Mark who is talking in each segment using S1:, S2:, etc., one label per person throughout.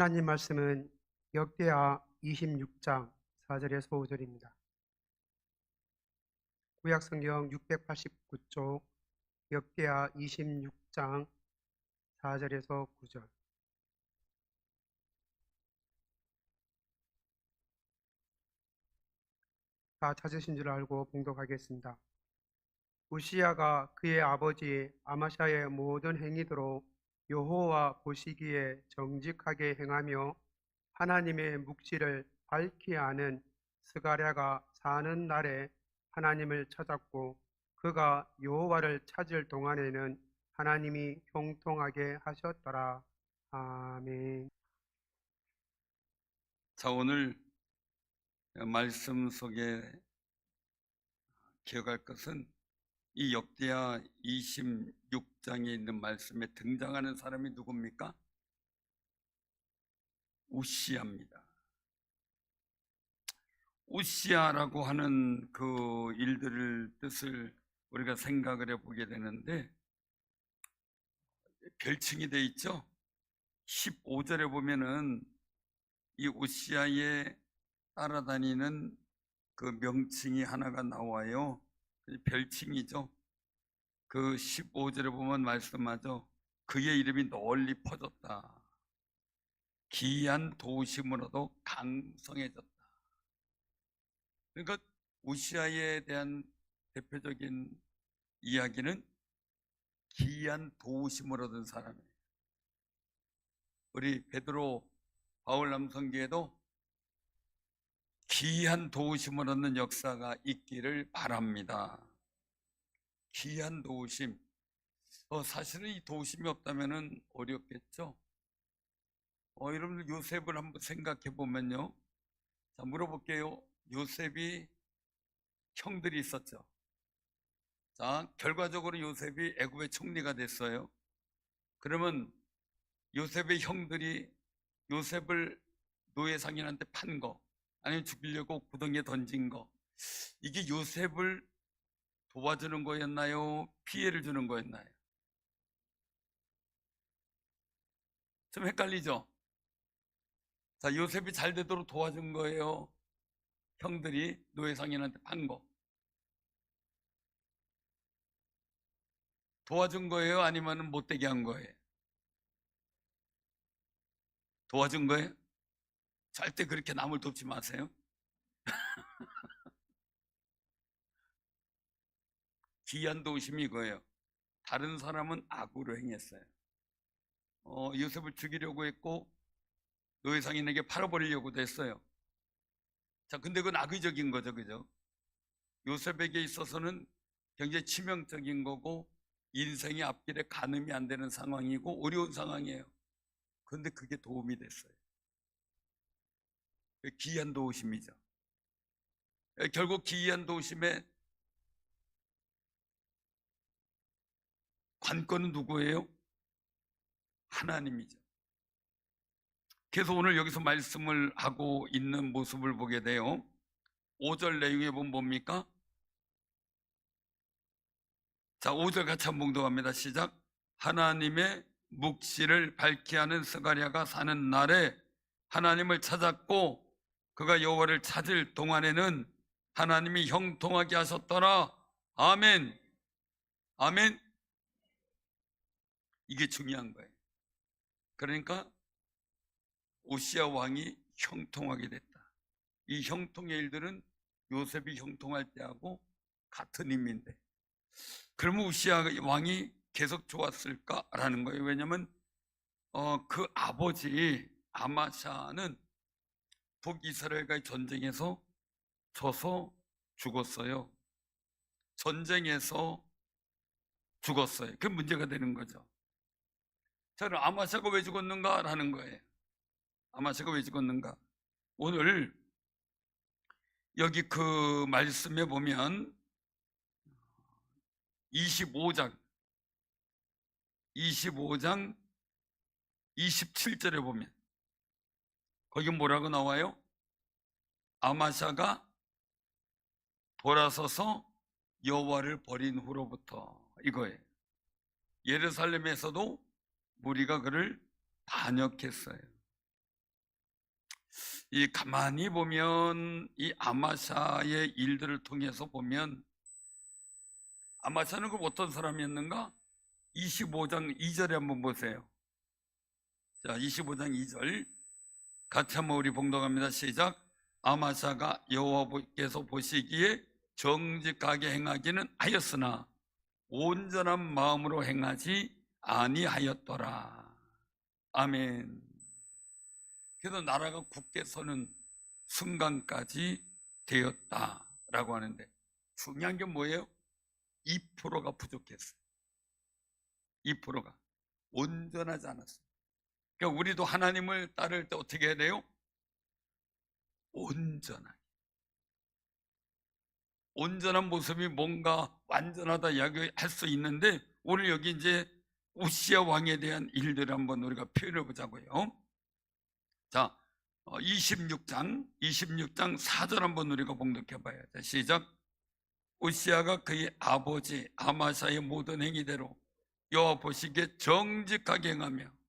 S1: 하나님 말씀은 역대하 26장 4절에서 5절입니다. 구약 성경 689쪽 역대하 26장 4절에서 9절 다 찾으신 줄 알고 봉독하겠습니다. 우시야가 그의 아버지 아마샤의 모든 행위대로 여호와 보시기에 정직하게 행하며 하나님의 묵시를 밝히 아는 스가랴가 사는 날에 하나님을 찾았고 그가 여호와를 찾을 동안에는 하나님이 형통하게 하셨더라. 아멘.
S2: 자, 오늘 말씀 속에 기억할 것은 이 역대하 26장에 있는 말씀에 등장하는 사람이 누굽니까? 우시아입니다. 우시아라고 하는 그 일들을 뜻을 우리가 생각을 해보게 되는데 별칭이 돼 있죠? 15절에 보면은 이 우시아의 따라다니는 그 명칭이 하나가 나와요. 그 별칭이죠. 그 15절에 보면 말씀하죠. 그의 이름이 널리 퍼졌다. 기이한 도심으로도 강성해졌다. 그러니까 우시아에 대한 대표적인 이야기는 기이한 도심을 얻은 사람이에요. 우리 베드로 바울 남성기에도 귀한 도우심을 얻는 역사가 있기를 바랍니다. 귀한 도우심. 어, 사실은 이 도우심이 없다면 어렵겠죠? 어, 여러분들 요셉을 한번 생각해 보면요. 자, 물어볼게요. 요셉이 형들이 있었죠. 자, 결과적으로 요셉이 애굽의 총리가 됐어요. 그러면 요셉의 형들이 요셉을 노예 상인한테 판 거, 아니면 죽이려고 구덩이에 던진 거, 이게 요셉을 도와주는 거였나요? 피해를 주는 거였나요? 좀 헷갈리죠? 자, 요셉이 잘 되도록 도와준 거예요. 형들이 노예 상인한테 판 거. 도와준 거예요? 아니면 못되게 한 거예요? 도와준 거예요? 절대 그렇게 남을 돕지 마세요. 귀한 도심이 이거예요. 다른 사람은 악으로 행했어요. 어, 요셉을 죽이려고 했고 노예상인에게 팔아버리려고도 했어요. 자, 근데 그건 악의적인 거죠, 그죠? 요셉에게 있어서는 굉장히 치명적인 거고 인생의 앞길에 가늠이 안 되는 상황이고 어려운 상황이에요. 그런데 그게 도움이 됐어요. 그 기이한 도우심이죠. 결국 기이한 도우심의 관건은 누구예요? 하나님이죠. 그래서 오늘 여기서 말씀을 하고 있는 모습을 보게 돼요. 5절 내용에 보면 뭡니까? 자, 5절 같이 한번 봉독합니다. 시작. 하나님의 묵시를 밝히 하는 스가랴가 사는 날에 하나님을 찾았고 그가 여호와를 찾을 동안에는 하나님이 형통하게 하셨더라. 아멘. 아멘. 이게 중요한 거예요. 그러니까 오시아 왕이 형통하게 됐다. 이 형통의 일들은 요셉이 형통할 때하고 같은 의미인데 그러면 우시아 왕이 계속 좋았을까라는 거예요. 왜냐하면 어, 그 아버지 아마샤는 북이스라엘과의 전쟁에서 져서 죽었어요. 전쟁에서 죽었어요. 그 문제가 되는 거죠. 자, 그럼 아마샤가 왜 죽었는가 라는 거예요. 아마샤가 왜 죽었는가? 오늘 여기 그 말씀에 보면 25장 25장 27절에 보면 거기 뭐라고 나와요? 아마샤가 돌아서서 여호와를 버린 후로부터 이거예요. 예루살렘에서도 무리가 그를 반역했어요. 이 가만히 보면 이 아마샤의 일들을 통해서 보면 아마샤는 그 어떤 사람이었는가? 25장 2절에 한번 보세요. 자, 25장 2절 같이 한번 우리 봉독합니다. 시작. 아마샤가 여호와께서 보시기에 정직하게 행하기는 하였으나 온전한 마음으로 행하지 아니하였더라. 아멘. 그래서 나라가 굳게 서는 순간까지 되었다라고 하는데 중요한 게 뭐예요? 2%가 부족했어요. 2%가 온전하지 않았어요. 그러니까 우리도 하나님을 따를 때 어떻게 해야 돼요? 온전하게. 온전한 모습이 뭔가 완전하다 이야기할 수 있는데 오늘 여기 이제 우시아 왕에 대한 일들을 한번 우리가 표현해 보자고요. 자, 26장, 26장 4절 한번 우리가 봉독해 봐요. 자, 시작. 우시아가 그의 아버지 아마사의 모든 행위대로 여호와 보시기에 정직하게 행하며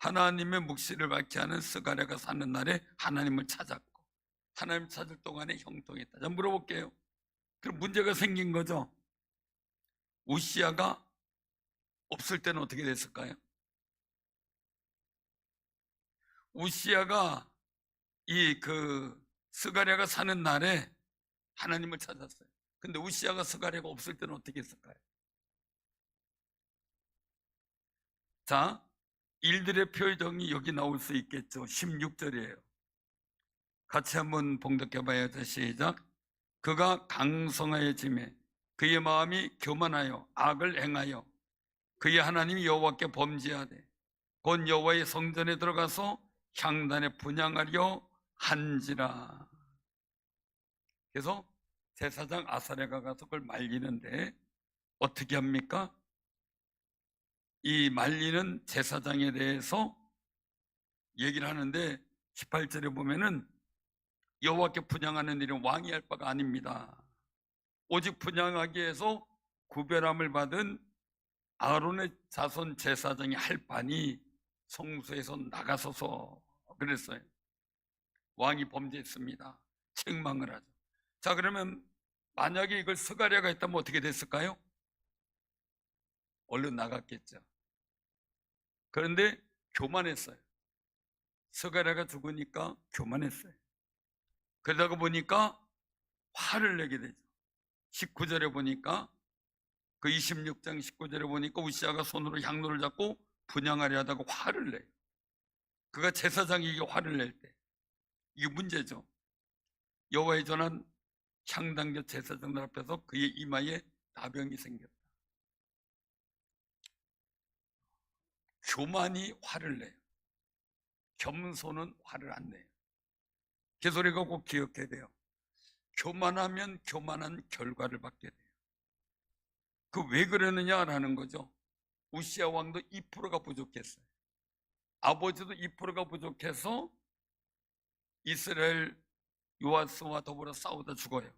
S2: 하나님의 묵시를 밝게 하는 스가랴가 사는 날에 하나님을 찾았고 하나님 찾을 동안에 형통했다. 자, 물어볼게요. 그럼 문제가 생긴 거죠. 우시아가 없을 때는 어떻게 됐을까요? 우시아가 이 그 스가랴가 사는 날에 하나님을 찾았어요. 근데 우시아가 스가랴가 없을 때는 어떻게 했을까요? 자, 일들의 표정이 여기 나올 수 있겠죠. 16절이에요. 같이 한번 봉독해. 자, 시작. 그가 강성하여 짐에 그의 마음이 교만하여 악을 행하여 그의 하나님 여호와께 범죄하되 곧 여호와의 성전에 들어가서 향단에 분양하려 한지라. 그래서 제사장 아사레가 가서 그걸 말리는데 어떻게 합니까? 이 말리는 제사장에 대해서 얘기를 하는데 18절에 보면은 여호와께 분양하는 일은 왕이 할 바가 아닙니다. 오직 분양하기 위해서 구별함을 받은 아론의 자손 제사장이 할 바니 성소에서 나가서서 그랬어요. 왕이 범죄했습니다. 책망을 하죠. 자 그러면 만약에 이걸 스가랴가 했다면 어떻게 됐을까요? 얼른 나갔겠죠. 그런데 교만했어요. 스가랴가 죽으니까 교만했어요. 그러다가 보니까 화를 내게 되죠. 19절에 보니까 그 26장 19절에 보니까 우시아가 손으로 향로를 잡고 분양하려 하다가 화를 내요. 그가 제사장이 이게 화를 낼 때. 이게 문제죠. 여호와의 전한 향당자 제사장들 앞에서 그의 이마에 나병이 생겼다. 교만이 화를 내요. 겸손은 화를 안 내요. 그 소리가 꼭 기억해야 돼요. 교만하면 교만한 결과를 받게 돼요. 그 왜 그러느냐라는 거죠. 우시아 왕도 2%가 부족했어요. 아버지도 2%가 부족해서 이스라엘 요아스와 더불어 싸우다 죽어요.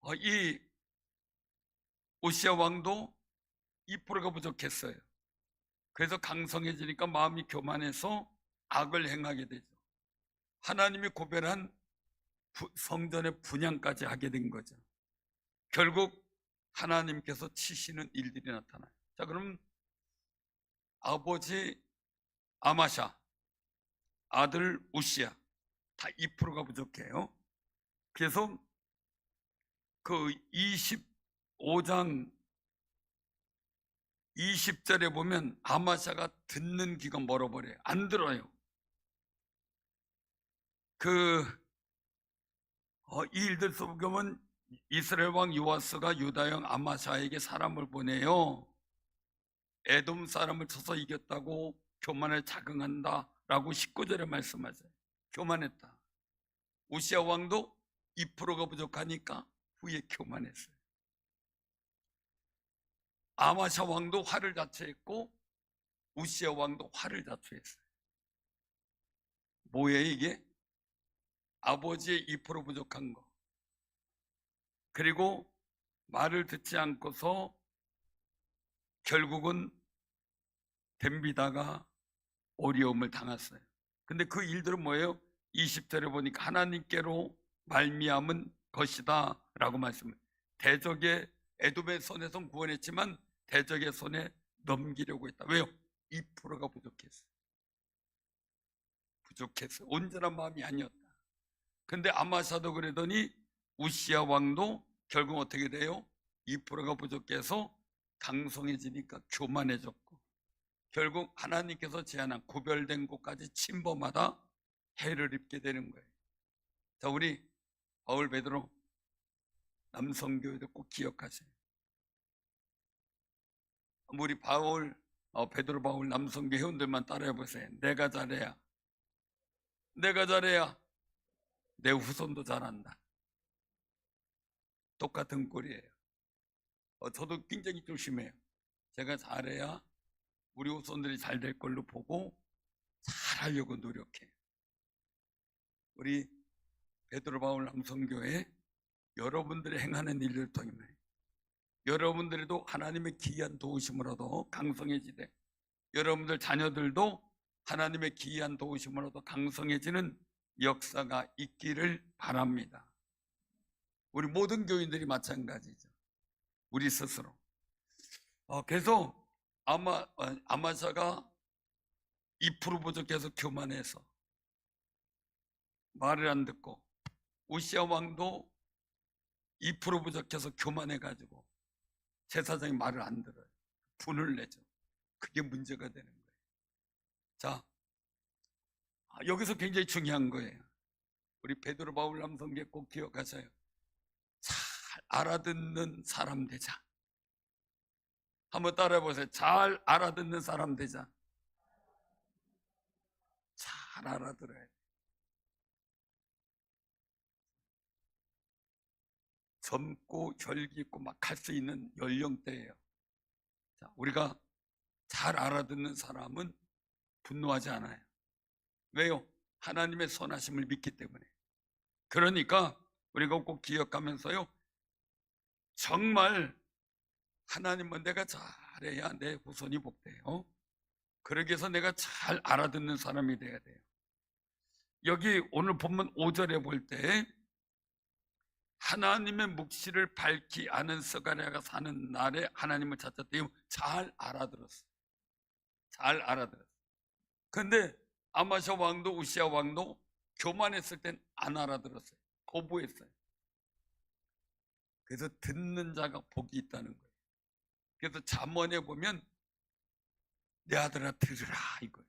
S2: 어, 이 오시아 왕도 2%가 부족했어요. 그래서 강성해지니까 마음이 교만해서 악을 행하게 되죠. 하나님이 고별한 부- 성전의 분양까지 하게 된 거죠. 결국 하나님께서 치시는 일들이 나타나요. 자, 그럼 아버지 아마샤, 아들 우시야 다 2%가 부족해요. 그래서 그 25장 20절에 보면 아마샤가 듣는 귀가 멀어버려요. 안 들어요. 그, 어, 이 일들 속에 보면 이스라엘 왕 요아스가 유다형 아마샤에게 사람을 보내요. 에돔 사람을 쳐서 이겼다고 교만에 자긍한다 라고 19절에 말씀하세요. 교만했다. 우시아 왕도 2%가 부족하니까 후에 교만했어요. 아마샤 왕도 화를 자초했고 우시아 왕도 화를 자초했어요. 뭐예요 이게? 아버지의 2% 부족한 거. 그리고 말을 듣지 않고서 결국은 댐비다가 어려움을 당했어요. 근데 그 일들은 뭐예요? 20절에 보니까 하나님께로 말미암은 것이다 라고 말씀을 대적의 에돔의 손에서 구원했지만 대적의 손에 넘기려고 했다 왜요? 2%가 부족했어 부족했어 온전한 마음이 아니었다 근데 아마샤도 그러더니 우시아 왕도 결국 어떻게 돼요? 2%가 부족해서 강성해지니까 교만해졌고 결국 하나님께서 제안한 구별된 곳까지 침범하다 해를 입게 되는 거예요. 자, 우리 바울 베드로 남성교회도 꼭 기억하세요. 우리 바울 어, 베드로 바울 남성교 회원들만 따라해 보세요. 내가 잘해야 내가 잘해야 내 후손도 잘한다. 똑같은 꼴이에요. 어, 저도 굉장히 조심해요. 제가 잘해야 우리 후손들이 잘 될 걸로 보고 잘하려고 노력해요. 우리 베드로 바울 남성교회 여러분들이 행하는 일을 통해 여러분들도 하나님의 기이한 도우심으로도 강성해지되 여러분들 자녀들도 하나님의 기이한 도우심으로도 강성해지는 역사가 있기를 바랍니다. 우리 모든 교인들이 마찬가지죠. 우리 스스로. 어, 그래서 아마 어, 아마샤가 2% 부족해서 교만해서 말을 안 듣고 우시아 왕도 2% 부족해서 교만해 가지고 제사장이 말을 안 들어요. 분을 내죠. 그게 문제가 되는 거예요. 자, 아, 여기서 굉장히 중요한 거예요. 우리 베드로 바울 남성계 꼭 기억하세요. 잘 알아듣는 사람 되자. 한번 따라해 보세요. 잘 알아듣는 사람 되자. 잘 알아들어야 젊고 혈기 있고 막 할 수 있는 연령대예요. 자, 우리가 잘 알아듣는 사람은 분노하지 않아요. 왜요? 하나님의 선하심을 믿기 때문에. 그러니까 우리가 꼭 기억하면서요. 정말 하나님은 내가 잘해야 내 후손이 복돼요. 그러기 위해서 내가 잘 알아듣는 사람이 돼야 돼요. 여기 오늘 본문 5절에 볼 때 하나님의 묵시를 밝히 아는 스가랴가 사는 날에 하나님을 찾았대요. 잘 알아들었어. 잘 알아들었어. 근데 아마샤 왕도 우시아 왕도 교만했을 땐 안 알아들었어요. 거부했어요. 그래서 듣는 자가 복이 있다는 거예요. 그래서 잠언에 보면 내 아들아 들으라 이거예요.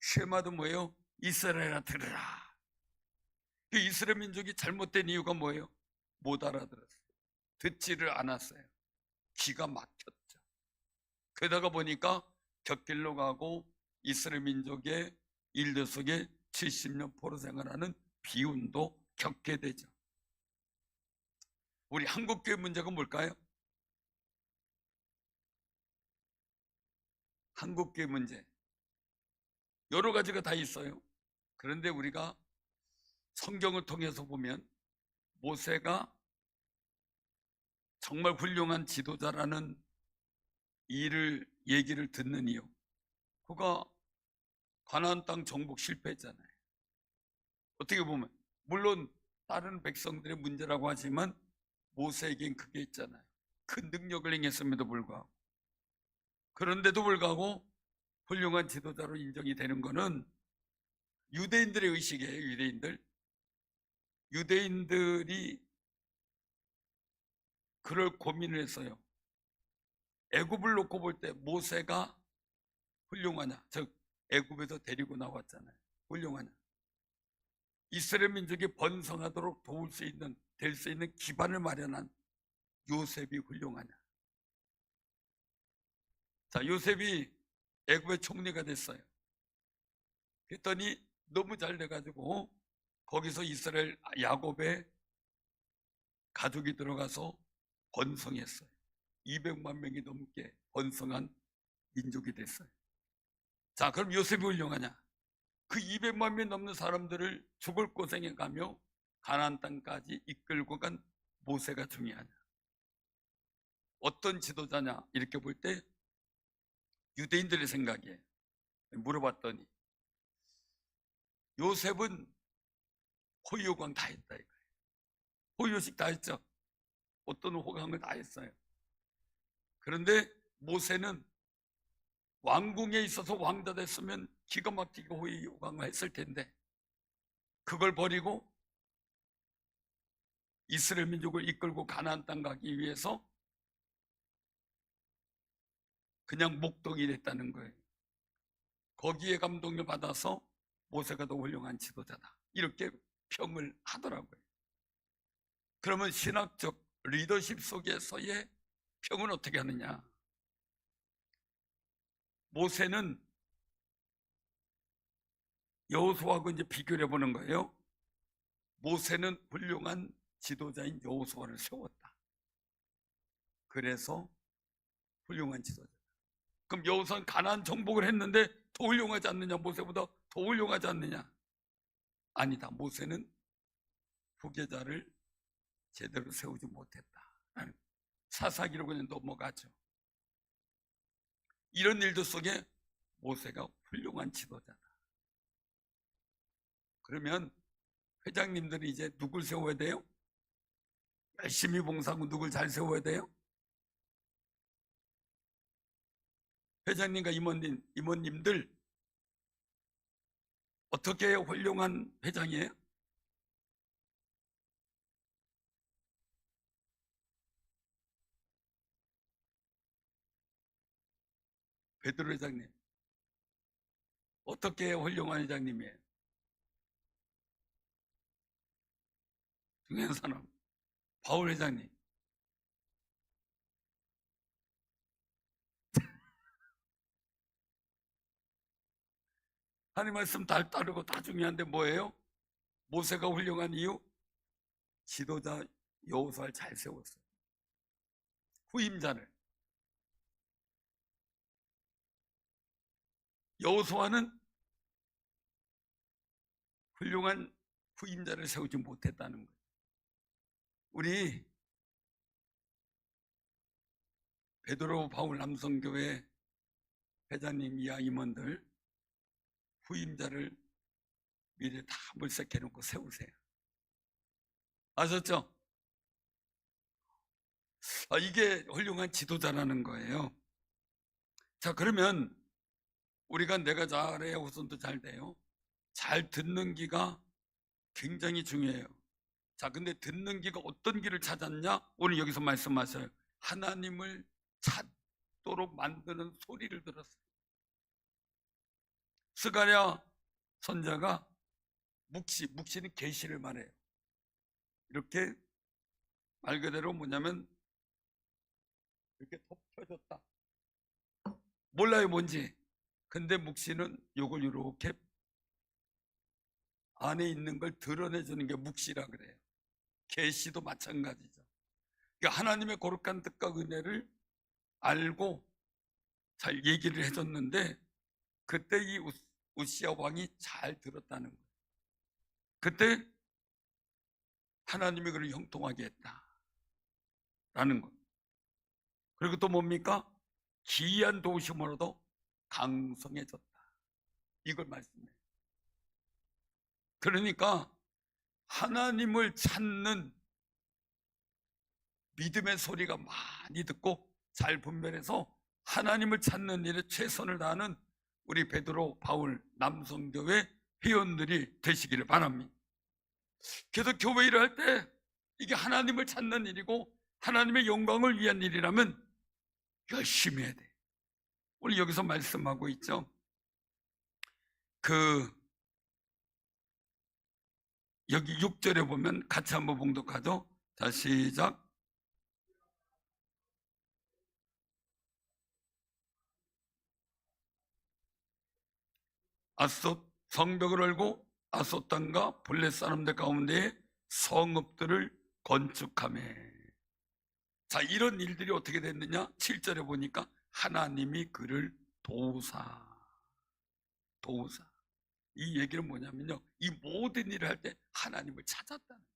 S2: 쉐마도 뭐예요? 이스라엘아 들으라. 그 이스라엘 민족이 잘못된 이유가 뭐예요? 못 알아들었어요. 듣지를 않았어요. 귀가 막혔죠. 그러다가 보니까 곁길로 가고 이스라엘 민족의 일들 속에 70년 포로 생활하는 비운도 겪게 되죠. 우리 한국교회 문제가 뭘까요? 한국교회 문제. 여러 가지가 다 있어요. 그런데 우리가 성경을 통해서 보면 모세가 정말 훌륭한 지도자라는 일을 얘기를 듣는 이유. 그가 가나안 땅 정복 실패했잖아요. 어떻게 보면 물론 다른 백성들의 문제라고 하지만 모세에겐 그게 있잖아요. 큰 능력을 행했음에도 불구하고 그런데도 불구하고 훌륭한 지도자로 인정이 되는 것은 유대인들의 의식이에요. 유대인들 유대인들이 그럴 고민을 했어요. 애굽을 놓고 볼 때 모세가 훌륭하냐? 즉 애굽에서 데리고 나왔잖아요. 훌륭하냐? 이스라엘 민족이 번성하도록 도울 수 있는 될 수 있는 기반을 마련한 요셉이 훌륭하냐? 자, 요셉이 애굽의 총리가 됐어요. 그랬더니 너무 잘 돼가지고 거기서 이스라엘 야곱의 가족이 들어가서 번성했어요. 200만 명이 넘게 번성한 민족이 됐어요. 자, 그럼 요셉이 훌륭하냐? 그 200만 명 넘는 사람들을 죽을 고생해 가며 가나안 땅까지 이끌고 간 모세가 중요하냐? 어떤 지도자냐? 이렇게 볼 때 유대인들의 생각에 물어봤더니 요셉은 호요광 다 했다 이거예요. 호요식 다 했죠. 어떤 호강을 다 했어요. 그런데 모세는 왕궁에 있어서 왕자 됐으면 기가 막히게 호요광을 했을 텐데 그걸 버리고 이스라엘 민족을 이끌고 가나안 땅 가기 위해서 그냥 목동이 됐다는 거예요. 거기에 감동을 받아서 모세가 더 훌륭한 지도자다. 이렇게 평을 하더라고요. 그러면 신학적 리더십 속에서의 평은 어떻게 하느냐? 모세는 여호수아하고 이제 비교를 해보는 거예요. 모세는 훌륭한 지도자인 여호수아를 세웠다. 그래서 훌륭한 지도자. 그럼 여호수아는 가나안 정복을 했는데 더 훌륭하지 않느냐? 모세보다 더 훌륭하지 않느냐? 아니다. 모세는 후계자를 제대로 세우지 못했다. 사사기로 그냥 넘어가죠. 이런 일들 속에 모세가 훌륭한 지도자다. 그러면 회장님들이 이제 누굴 세워야 돼요? 열심히 봉사하고 누굴 잘 세워야 돼요? 회장님과 임원님, 임원님들 어떻게 훌륭한 회장이에요? 베드로 회장님 어떻게 훌륭한 회장님이에요? 중요한 사람 바울 회장님 하나님 말씀 다 따르고 다 중요한데 뭐예요? 모세가 훌륭한 이유? 지도자 여호수아를 잘 세웠어요. 후임자를. 여호수아는 훌륭한 후임자를 세우지 못했다는 거예요. 우리 베드로 바울 남성교회 회장님 이하 임원들 후임자를 미리 다 물색해 놓고 세우세요. 아셨죠? 아, 이게 훌륭한 지도자라는 거예요. 자, 그러면 우리가 내가 잘해야 후손도 잘 돼요. 잘 듣는 기가 굉장히 중요해요. 자, 근데 듣는 기가 어떤 길을 찾았냐? 오늘 여기서 말씀하셔요. 하나님을 찾도록 만드는 소리를 들었어요. 스가랴 선자가 묵시, 묵시는 계시를 말해요. 이렇게 말 그대로 뭐냐면 이렇게 덮여졌다. 몰라요 뭔지. 근데 묵시는 요걸 이렇게 안에 있는 걸 드러내주는 게 묵시라 그래요. 계시도 마찬가지죠. 그러니까 하나님의 거룩한 뜻과 은혜를 알고 잘 얘기를 해줬는데 그때 이 우- 우시아 왕이 잘 들었다는 거예요. 그때 하나님이 그를 형통하게 했다라는 것. 그리고 또 뭡니까? 기이한 도심으로도 강성해졌다. 이걸 말씀해요. 그러니까 하나님을 찾는 믿음의 소리가 많이 듣고 잘 분별해서 하나님을 찾는 일에 최선을 다하는 우리 베드로 바울 남성교회 회원들이 되시기를 바랍니다. 그래서 교회 일을 할 때 이게 하나님을 찾는 일이고 하나님의 영광을 위한 일이라면 열심히 해야 돼. 오늘 여기서 말씀하고 있죠. 그 여기 6절에 보면 같이 한번 봉독하죠. 자 시작. 아솥 성벽을 열고 아솥 땅과 블레 사람들 가운데 성읍들을 건축하며 자 이런 일들이 어떻게 됐느냐? 7절에 보니까 하나님이 그를 도우사. 도우사. 이 얘기는 뭐냐면요. 이 모든 일을 할 때 하나님을 찾았다는 거예요.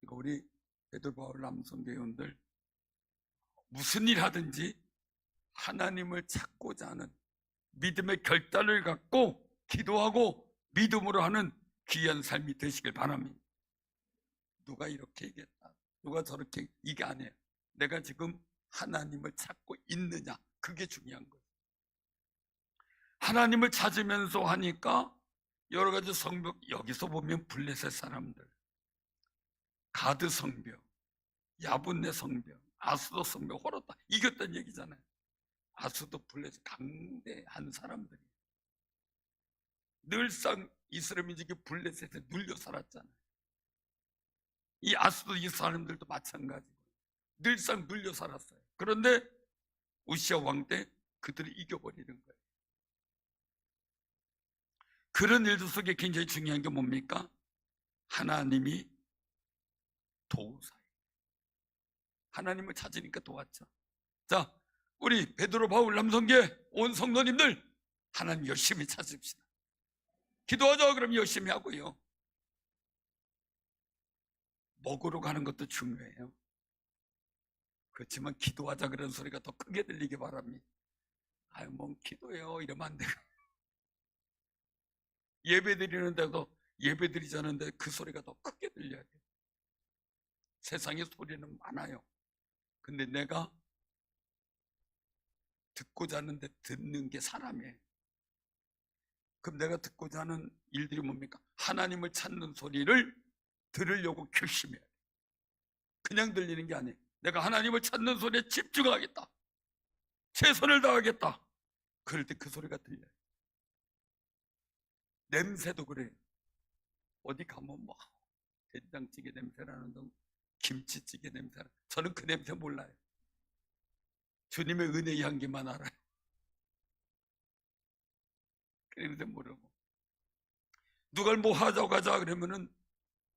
S2: 그러니까 우리 베드로 바울 남성교회원들 무슨 일 하든지 하나님을 찾고자 하는 믿음의 결단을 갖고 기도하고 믿음으로 하는 귀한 삶이 되시길 바랍니다. 누가 이렇게 얘기했다. 누가 저렇게 이게 아니에요. 내가 지금 하나님을 찾고 있느냐. 그게 중요한 거예요. 하나님을 찾으면서 하니까 여러 가지 성벽 여기서 보면 블레셋 사람들 가드 성벽 야분네 성벽 아수도 성벽 호로다 이겼다는 얘기잖아요. 아수도 블레셋 강대한 사람들이 늘상 이스라엘 민족이 블레셋에 눌려 살았잖아요. 이 아수도 이 사람들도 마찬가지고 늘상 눌려 살았어요. 그런데 우시아 왕 때 그들이 이겨버리는 거예요. 그런 일들 속에 굉장히 중요한 게 뭡니까? 하나님이 도우사예요. 하나님을 찾으니까 도왔죠. 자, 우리 베드로 바울 남성계 온 성도님들 하나님 열심히 찾읍시다. 기도하자 그럼 열심히 하고요. 먹으러 가는 것도 중요해요. 그렇지만 기도하자 그런 소리가 더 크게 들리기 바랍니다. 아유, 뭔 기도해요. 이러면 안 되고. 예배 드리는데도 예배 드리자는데 그 소리가 더 크게 들려야 돼요. 세상에 소리는 많아요. 근데 내가 듣고자 하는데 듣는 게 사람이에요. 그럼 내가 듣고자 하는 일들이 뭡니까? 하나님을 찾는 소리를 들으려고 결심해야 돼. 그냥 들리는 게 아니에요. 내가 하나님을 찾는 소리에 집중하겠다. 최선을 다하겠다. 그럴 때 그 소리가 들려요. 냄새도 그래요. 어디 가면 뭐 된장찌개 냄새라는 둥, 김치찌개 냄새. 저는 그 냄새 몰라요. 주님의 은혜의 향기만 알아요. 그 냄새 모르고. 누가 뭐 하자고 가자 그러면은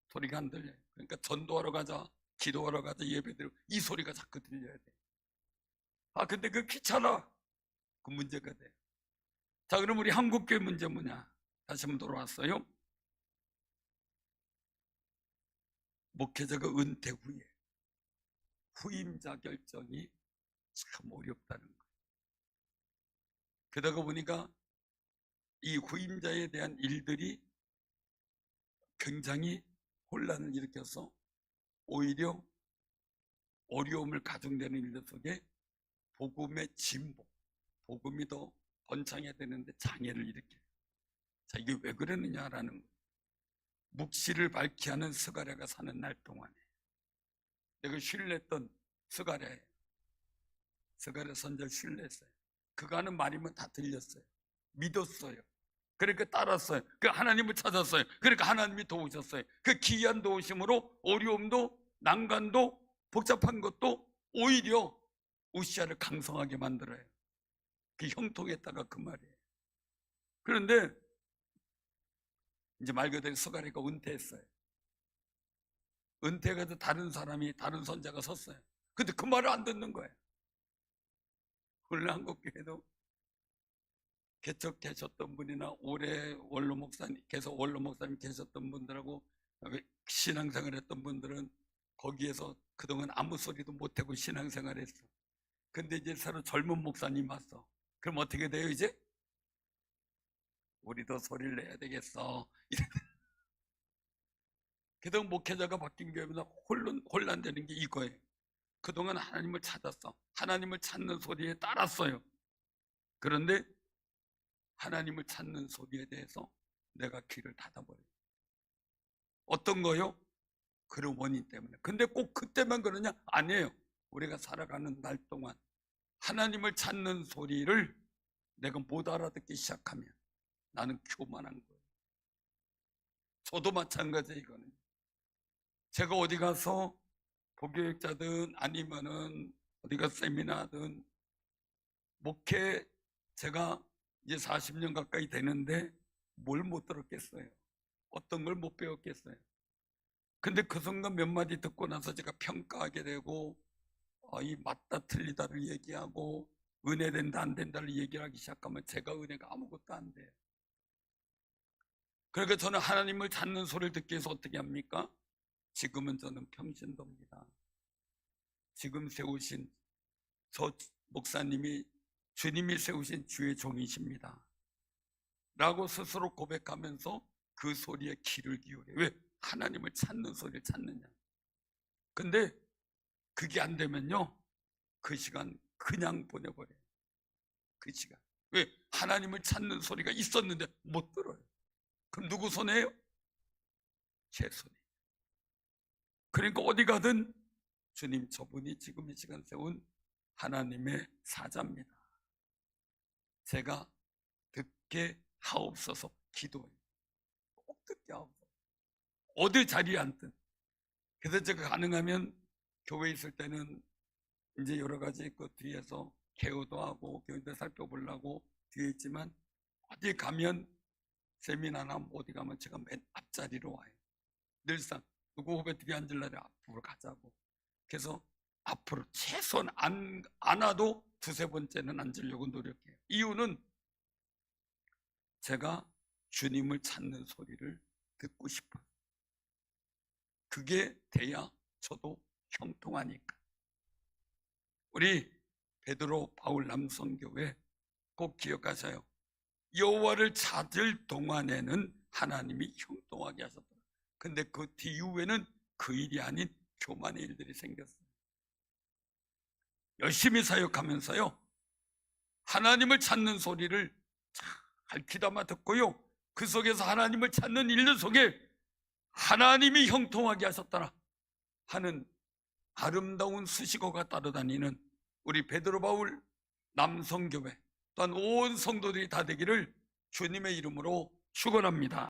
S2: 소리가 안 들려요. 그러니까 전도하러 가자, 기도하러 가자, 예배드리고 이 소리가 자꾸 들려야 돼. 아 근데 그 귀찮아. 그 문제가 돼. 자 그럼 우리 한국교회 문제 뭐냐? 다시 한번 돌아왔어요. 목회자가 은퇴 후에 후임자 결정이 참 어렵다는 거예요. 그러다 보니까 이 후임자에 대한 일들이 굉장히 혼란을 일으켜서 오히려 어려움을 가중되는 일들 속에 복음의 진보, 복음이 더 번창해야 되는데 장애를 일으켜요. 자, 이게 왜 그러느냐라는. 묵시를 밝히 하는 스가랴가 사는 날 동안에 내가 신뢰했던 스가랴예 요. 스가랴 선절 신뢰했어요. 그가 하는 말이면 다 들렸어요. 믿었어요. 그러니까 따랐어요. 그 하나님을 찾았어요. 그러니까 하나님이 도우셨어요. 그 기이한 도우심으로 어려움도 난간도 복잡한 것도 오히려 우시아를 강성하게 만들어요. 그 형통했다가 그 말이에요. 그런데 이제 말 그대로 스가랴가 은퇴했어요. 은퇴가 다른 사람이 다른 선자가 섰어요. 근데 그 말을 안 듣는 거예요. 원래 한국교회도 개척 계셨던 분이나 올해 원로 목사님 계속 원로 목사님 계셨던 분들하고 신앙생활 했던 분들은 거기에서 그동안 아무 소리도 못하고 신앙생활 했어. 근데 이제 새로 젊은 목사님 왔어. 그럼 어떻게 돼요 이제? 우리도 소리를 내야 되겠어. 그동안 목회자가 바뀐 교회보다 혼란, 혼란되는 게 이거예요. 그동안 하나님을 찾았어. 하나님을 찾는 소리에 따랐어요. 그런데 하나님을 찾는 소리에 대해서 내가 귀를 닫아버려요. 어떤 거요? 그런 원인 때문에. 근데 꼭 그때만 그러냐? 아니에요. 우리가 살아가는 날 동안 하나님을 찾는 소리를 내가 못 알아듣기 시작하면 나는 교만한 거예요. 저도 마찬가지예요, 이거는. 제가 어디 가서 보교육자든 아니면은 어디가 세미나든 목회 제가 이제 40년 가까이 되는데 뭘 못 들었겠어요? 어떤 걸 못 배웠겠어요? 근데 그 순간 몇 마디 듣고 나서 제가 평가하게 되고 어, 이 맞다 틀리다를 얘기하고 은혜 된다 안 된다를 얘기하기 시작하면 제가 은혜가 아무것도 안 돼요. 그러니까 저는 하나님을 찾는 소리를 듣기 위해서 어떻게 합니까? 지금은 저는 평신도입니다. 지금 세우신 저 목사님이 주님이 세우신 주의 종이십니다. 라고 스스로 고백하면서 그 소리에 귀를 기울여. 왜? 하나님을 찾는 소리를 찾느냐. 근데 그게 안 되면요. 그 시간 그냥 보내버려요. 그 시간. 왜? 하나님을 찾는 소리가 있었는데 못 들어요. 그럼 누구 손에요? 제 손에. 그러니까 어디 가든 주님 저분이 지금 이 시간 세운 하나님의 사자입니다. 제가 듣게 하옵소서 기도해요. 꼭 듣게 하옵소서. 어디 자리에 앉든. 그래서 제가 가능하면 교회에 있을 때는 이제 여러 가지 그 뒤에서 개요도 하고 교인들 살펴보려고 뒤에 있지만 어디 가면 세미나나 뭐 어디 가면 제가 맨 앞자리로 와요. 늘상 누구 뒤에 앉을 날에 앞으로 가자고. 그래서 앞으로 최소한 안, 안 와도 두세 번째는 앉으려고 노력해요. 이유는 제가 주님을 찾는 소리를 듣고 싶어요. 그게 돼야 저도 형통하니까. 우리 베드로 바울 남성교회 꼭 기억하세요. 여호와를 찾을 동안에는 하나님이 형통하게 하셨다. 근데 그 뒤이후에는 그 일이 아닌 교만의 일들이 생겼어요. 열심히 사역하면서요. 하나님을 찾는 소리를 잘 귀담아 듣고요. 그 속에서 하나님을 찾는 일들 속에 하나님이 형통하게 하셨더라 하는 아름다운 수식어가 따라다니는 우리 베드로 바울 남성교회 또한 온 성도들이 다 되기를 주님의 이름으로 축원합니다.